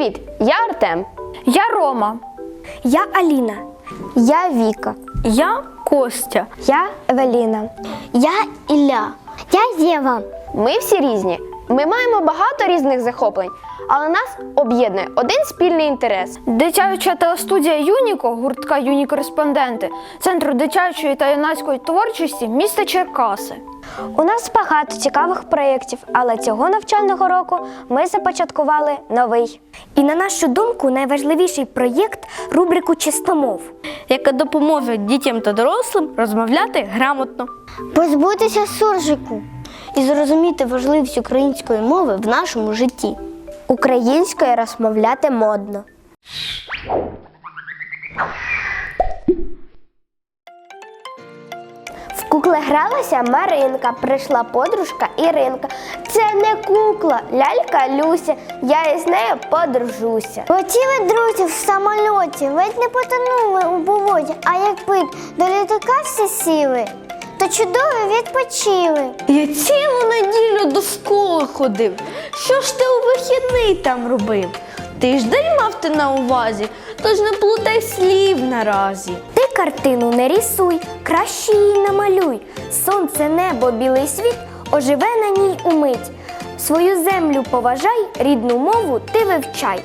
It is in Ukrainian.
Привіт! Я Артем. Я Рома. Я Аліна. Я Віка. Я Костя. Я Евеліна. Я Ілля. Я Єва. Ми всі різні. Ми маємо багато різних захоплень, але нас об'єднує один спільний інтерес. Дитяча телестудія Юніко, гуртка Юні Кореспонденти, Центру дитячої та юнацької творчості міста Черкаси. У нас багато цікавих проєктів, але цього навчального року ми започаткували новий. І на нашу думку, найважливіший проєкт рубрику Чистомов. яка допоможе дітям та дорослим розмовляти грамотно. Позбутися суржику і зрозуміти важливість української мови в нашому житті. Українською розмовляти модно. В кукли гралася Маринка, прийшла подружка Іринка. Це не кукла, лялька Люся. Я із нею подружуся. Летіли друзі в самольоті, ледь не потонули у болоті, а як пит до літака всі сіли, то чудово відпочили. Я цілу неділю до школи ходив. Що ж ти у вихідний там робив? Тиждень мав ти на увазі, тож не плутай слів наразі. Ти картину не рисуй, краще її намалюй. Сонце, небо, білий світ оживе на ній умить. Свою землю поважай, рідну мову ти вивчай.